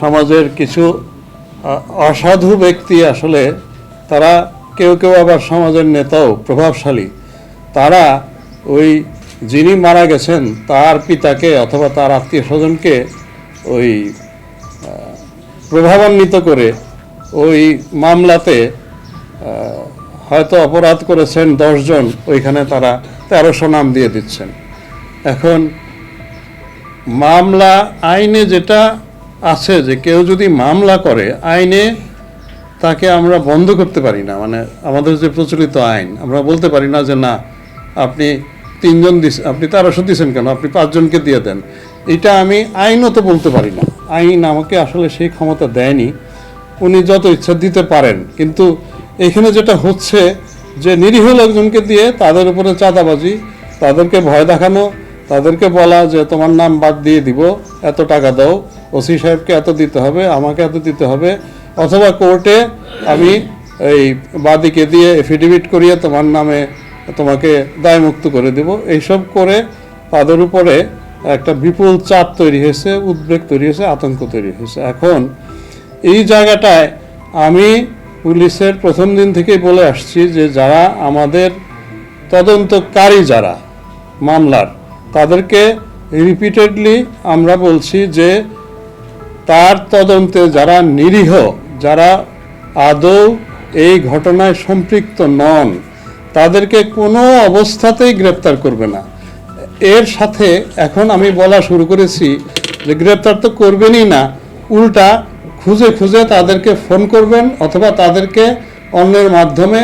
সমাজের কিছু অসাধু ব্যক্তি আসলে তারা কেউ কেউ আবার সমাজের নেতাও, প্রভাবশালী। তারা ওই যিনি মারা গেছেন, তার পিতাকে অথবা তার আত্মীয় স্বজনকে ওই প্রভাবান্বিত করে ওই মামলাতে হয়তো অপরাধ করেছেন দশজন ওইখানে তারা তেরোশো নাম দিয়ে দিচ্ছেন। এখন মামলা আইনে যেটা আছে যে কেউ যদি মামলা করে আইনে, তাকে আমরা বন্ধ করতে পারি না। মানে আমাদের যে প্রচলিত আইন, আমরা বলতে পারি না যে না, আপনি তিনজন দিস, আপনি তেরোশো দিয়েছেন কেন? আপনি পাঁচজনকে দিয়ে দেন। এটা আমি আইনত বলতে পারি না। আইন আমাকে আসলে সেই ক্ষমতা দেয়নি। উনি যত ইচ্ছা দিতে পারেন। কিন্তু এখানে যেটা হচ্ছে যে নিরীহ লোকজনকে দিয়ে তাদের উপরে চাঁদাবাজি, তাদেরকে ভয় দেখানো তাদেরকে বলা যে, তোমার নাম বাদ দিয়ে দিব, এত টাকা দাও, ওসি সাহেবকে এত দিতে হবে, আমাকে এত দিতে হবে। অথবা কোর্টে আমি এই বাদিকে দিয়ে এফিডেভিট করিয়ে তোমার নামে তোমাকে দায়মুক্ত করে দেব। এইসব করে তাদের উপরে একটা বিপুল চাপ তৈরি হয়েছে, উদ্বেগ তৈরি হয়েছে, আতঙ্ক তৈরি হয়েছে। এখন এই জায়গাটায় আমি পুলিশের প্রথম দিন থেকেই বলে আসছি যে, যারা আমাদের তদন্তকারী যারা, মামলার তাদেরকে রিপিটেডলি আমরা বলছি যে তার তদন্তে যারা নিরীহ, যারা আদৌ এই ঘটনায় সম্পৃক্ত নন, তাদেরকে কোনো অবস্থাতেই গ্রেপ্তার করবে না। এর সাথে এখন আমি বলা শুরু করেছি যে গ্রেপ্তার তো করবেনই না, উল্টা খুঁজে খুঁজে তাদেরকে ফোন করবেন অথবা তাদেরকে অন্যের মাধ্যমে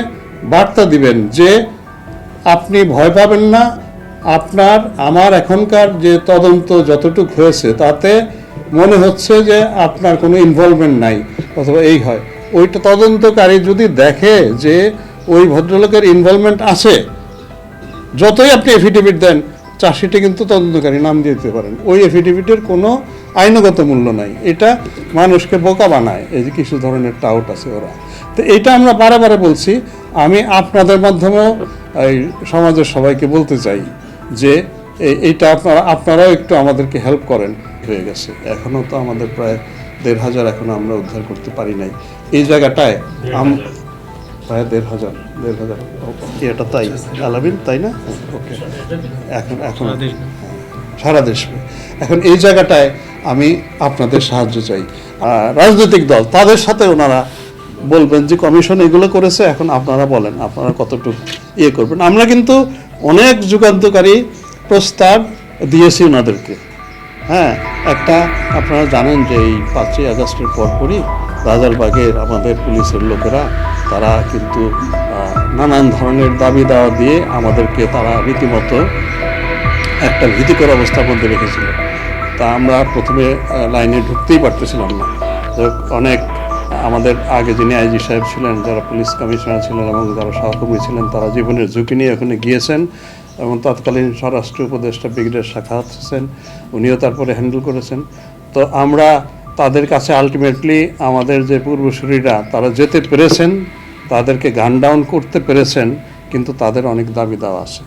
বার্তা দিবেন যে আপনি ভয় পাবেন না আপনার, আমার এখনকার যে তদন্ত যতটুকু হয়েছে, তাতে মনে হচ্ছে যে আপনার কোনো ইনভলভমেন্ট নাই, অথবা এই হয়। ওইটা তদন্তকারী যদি দেখে যে ওই ভদ্রলোকের ইনভলভমেন্ট আছে, যতই আপনি এফিডেভিট দেন চাষিটা কিন্তু তদন্তকারী নাম দিয়ে দিতে পারেন। ওই এফিডেভিটের কোনো আইনগত মূল্য নাই। এটা মানুষকে বোকা বানায়। এই যে কিছু ধরনের টাউট আছে ওরা। তো এটা আমরা বারে বারে বলছি। আমি আপনাদের মাধ্যমেও এই সমাজের সবাইকে বলতে চাই। যে এই- এইটা আপনারা আপনারাও একটু আমাদেরকে হেল্প করেন। হয়ে গেছে। এখনও তো আমাদের প্রায় দেড় হাজার এখনও আমরা উদ্ধার করতে পারি নাই। এই জায়গাটায় প্রায় দেড় হাজার দেড় হাজার। এটা তাই। আলামিন তাই না? ওকে। এখন এখন সারা দেশে। এখন এই জায়গাটায় আমি আপনাদের সাহায্য চাই। রাজনৈতিক দল তাদের সাথে ওনারা বলবেন যে কমিশন এগুলো করেছে এখন আপনারা বলেন আপনারা কতটুকু ইয়ে করবেন। আমরা কিন্তু অনেক যুগান্তকারী প্রস্তাব দিয়েছি ওনাদেরকে। হ্যাঁ একটা আপনারা জানেন যে এই পাঁচই আগস্টের পরপরই রাজারবাগের আমাদের পুলিশের লোকেরা, তারা কিন্তু নানান ধরনের দাবি দাওয়া দিয়ে আমাদেরকে তারা রীতিমতো একটা ভীতিকর অবস্থার মধ্যে রেখেছিল। তা আমরা প্রথমে লাইনে ঢুকতেই পারতেছিলাম না। অনেক আমাদের আগে যিনি আইজি সাহেব ছিলেন, যারা পুলিশ কমিশনার ছিলেন এবং যারা সহকর্মী ছিলেন, তারা জীবনের ঝুঁকি নিয়ে ওখানে গিয়েছেন এবং তৎকালীন স্বরাষ্ট্র উপদেষ্টা ব্রিগেডিয়ার শাখাত হোসেন উনিও তারপরে হ্যান্ডেল করেছেন। তো আমরা তাদের কাছে আলটিমেটলি আমাদের যে পূর্বসূরীরা, তারা যেতে পেরেছেন, তাদেরকে গান ডাউন করতে পেরেছেন, কিন্তু তাদের অনেক দাবি দেওয়া আছে।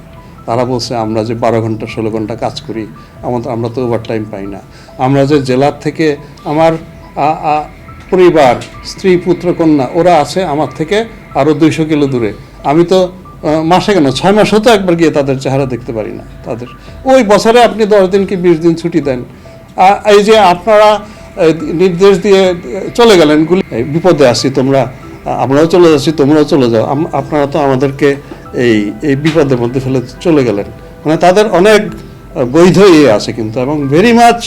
তারা বলছে, আমরা যে বারো ঘণ্টা, ষোলো ঘণ্টা কাজ করি, আমাদের, আমরা তো ওভার টাইম পাই না। আমরা যে জেলার থেকে, আমার পরিবার, স্ত্রী, পুত্র, কন্যা, ওরা আছে আমার থেকে আরও দুইশো কিলো দূরে। আমি তো মাসে কেন? ছয় মাসও তো একবার গিয়ে তাদের চেহারা দেখতে পারি না, তাদের। ওই বছরে আপনি দশ দিন কি বিশ দিন ছুটি দেন? এই যে আপনারা নির্দেশ দিয়ে চলে গেলেন, গুলি বিপদে আছি তোমরা আমরাও চলে যাচ্ছি, তোমরাও চলে যাও। আপনারা তো আমাদেরকে এই এই বিপদের মধ্যে ফেলে চলে গেলেন। মানে তাদের অনেক বৈধ ইয়ে আছে কিন্তু, এবং ভেরি মাচ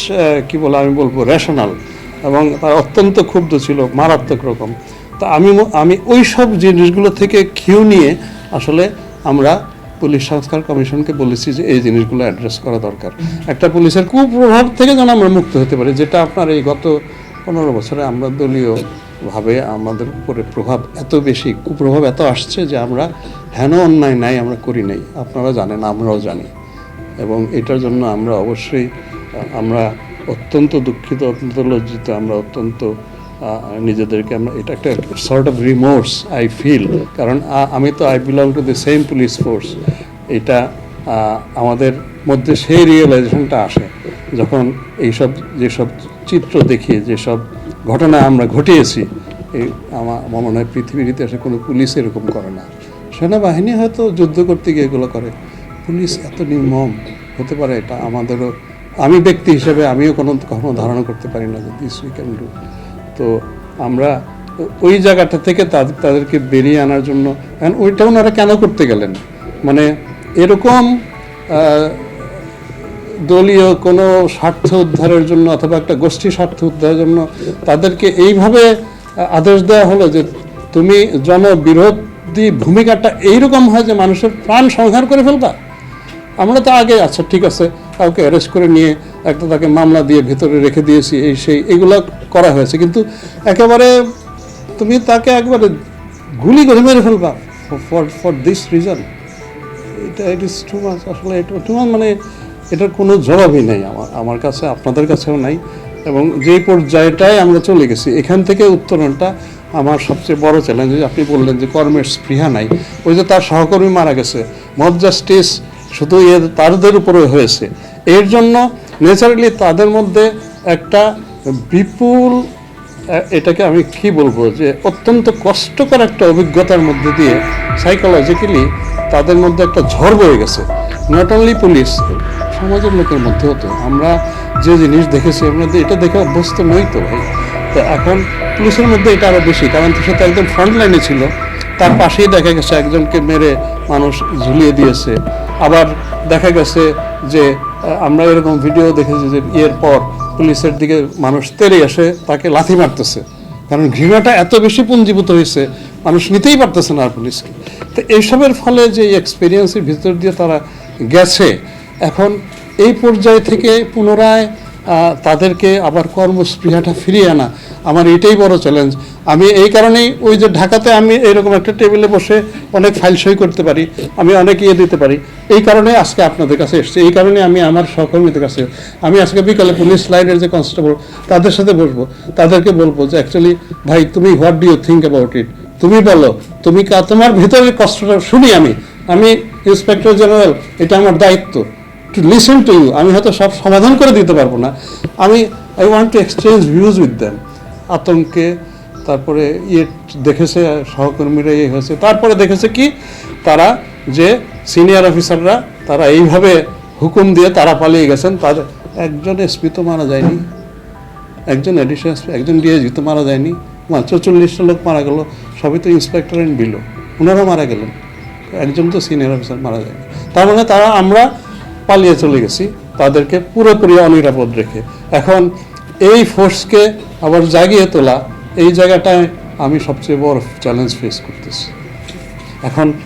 কি বলে আমি বলব রেশনাল এবং তারা অত্যন্ত ক্ষুব্ধ ছিল, মারাত্মক রকম। তা আমি আমি ওই সব জিনিসগুলো থেকে কিউ নিয়ে আসলে আমরা পুলিশ সংস্কার কমিশনকে বলেছি যে এই জিনিসগুলো অ্যাড্রেস করা দরকার। একটা পুলিশের কুপ্রভাব থেকে যেন আমরা মুক্ত হতে পারি, যেটা আপনার এই গত পনেরো বছরে আমরা দলীয় ভাবে আমাদের উপরে প্রভাব এত বেশি, কুপ্রভাব এত আসছে যে আমরা হেন অন্যায় নাই আমরা করি নাই। আপনারা জানেন, আমরাও জানি। এবং এটার জন্য আমরা অবশ্যই, আমরা অত্যন্ত দুঃখিত, অত্যন্ত লজ্জিত, আমরা অত্যন্ত নিজেদেরকে আমরা, এটা একটা sort of remorse I feel কারণ আমি তো I belong to the same police force এটা আমাদের মধ্যে সেই রিয়েলাইজেশনটা আসে, যখন এইসব, যেসব চিত্র দেখি, যেসব ঘটনা আমরা ঘটিয়েছি, এই আমার আমার মনে হয় পৃথিবীর ইতিহাসে কোনো পুলিশ এরকম করে না। সেনাবাহিনী হয়তো যুদ্ধ করতে গিয়ে এগুলো করে। পুলিশ এত নির্মম, হতে পারে এটা আমাদেরও আমি ব্যক্তি হিসেবে আমিও কোনো, কখনো ধারণা করতে পারি না যে দিস উই ক্যান ডু তো আমরা ওই জায়গাটা থেকে তাদের তাদেরকে বেরিয়ে আনার জন্য ওইটা ওনারা কেন করতে গেলেন? মানে এরকম দলীয় কোনো স্বার্থ উদ্ধারের জন্য অথবা একটা গোষ্ঠী স্বার্থ উদ্ধারের জন্য তাদেরকে এইভাবে আদেশ দেওয়া হলো যে তুমি জনবিরোধী ভূমিকাটা এইরকম হয় যে মানুষের প্রাণ সংহার করে ফেলবা? আমরা তো আগে আচ্ছা ঠিক আছে কাউকে অ্যারেস্ট করে নিয়ে একটা তাকে মামলা দিয়ে ভেতরে রেখে দিয়েছি, এই সেই, এগুলো করা হয়েছে। কিন্তু একেবারে তুমি তাকে একবারে গুলি করে মেরে ফেলবা ফর ফর দিস রিজন এটা ইট ইস টু মাছ আসলে এটা টু মানে এটার কোনো জবাবই নেই আমার আমার কাছে, আপনাদের কাছেও নাই। এবং যে পর্যায়টায় আমরা চলে গেছি, এখান থেকে উত্তরণটা আমার সবচেয়ে বড় চ্যালেঞ্জ আপনি বললেন যে কর্মের স্পৃহা নাই, ওই যে তার সহকর্মী মারা গেছে মব জাস্টিস শুধু এর তাদের উপরে হয়েছে। এর জন্য ন্যাচারালি তাদের মধ্যে একটা বিপুল এটাকে আমি কি বলব যে অত্যন্ত কষ্টকর একটা অভিজ্ঞতার মধ্যে দিয়ে সাইকোলজিক্যালি তাদের মধ্যে একটা ঝড় বয়ে গেছে। নট অনলি পুলিশ সমাজের লোকের মধ্যেও তো। আমরা যে জিনিস দেখেছি মধ্যে এটা দেখে অভ্যস্ত নই তো ভাই। তো এখন পুলিশের মধ্যে এটা আরও বেশি, কারণ সে তো একদম ফ্রন্ট লাইনে ছিল। তার পাশেই দেখা গেছে একজনকে মেরে মানুষ ঝুলিয়ে দিয়েছে। আবার দেখা গেছে যে আমরা এরকম ভিডিও দেখেছি যে ইয়ের পর পুলিশের দিকে মানুষ তেরে এসে তাকে লাথি মারতেছে। কারণ ঘৃণাটা এত বেশি পুঞ্জীভূত হয়েছে, মানুষ নিতেই পারতেছে না আর পুলিশকে। তো এইসবের ফলে যে এক্সপিরিয়েন্সের ভিতর দিয়ে তারা গেছে, এখন এই পর্যায় থেকে পুনরায় তাদেরকে আবার কর্মস্পৃহাটা ফিরিয়ে আনা আমার এটাই বড় চ্যালেঞ্জ আমি এই কারণেই ওই যে ঢাকাতে আমি এরকম একটা টেবিলে বসে অনেক ফাইল সই করতে পারি, আমি অনেক ইয়ে দিতে পারি। এই কারণে আজকে আপনাদের কাছে এসেছি, এই কারণে আমি আমার সহকর্মীদের কাছে আমি আজকে বিকালে পুলিশ লাইনের যে কনস্টেবল তাদের সাথে বসবো, তাদেরকে বলব যে অ্যাকচুয়ালি ভাই, তুমি what do you think about it তুমি বলো, তুমি তোমার ভিতরের কষ্টটা শুনি আমি। আমি ইন্সপেক্টর জেনারেল এটা আমার দায়িত্ব। টু লিসেন টু ইউ আমি হয়তো সব সমাধান করে দিতে পারব না। আমি I want to exchange views with them আতঙ্কে, তারপরে ইয়ে দেখেছে, সহকর্মীরা ইয়ে হয়েছে। তারপরে দেখেছে কি, তারা যে সিনিয়র অফিসাররা তারা এইভাবে হুকুম দিয়ে তারা পালিয়ে গেছেন। তাদের একজন এসপি তো মারা যায়নি। একজন এডিশন একজন ডিএসপি তো মারা যায়নি। মাত্র চল্লিশটা লোক মারা গেল। সবই তো ইন্সপেক্টর অ্যান্ড বিলো ওনারা মারা গেলেন। একজন তো সিনিয়র অফিসার মারা যায়নি। তার মানে তারা, আমরা পালিয়ে চলে গেছি, তাদেরকে পুরোপুরি অনিরাপদ রেখে। এখন এই ফোর্সকে আবার জাগিয়ে তোলা, এই জায়গাটায় আমি সবচেয়ে বড় চ্যালেঞ্জ ফেস করতেছি। এখন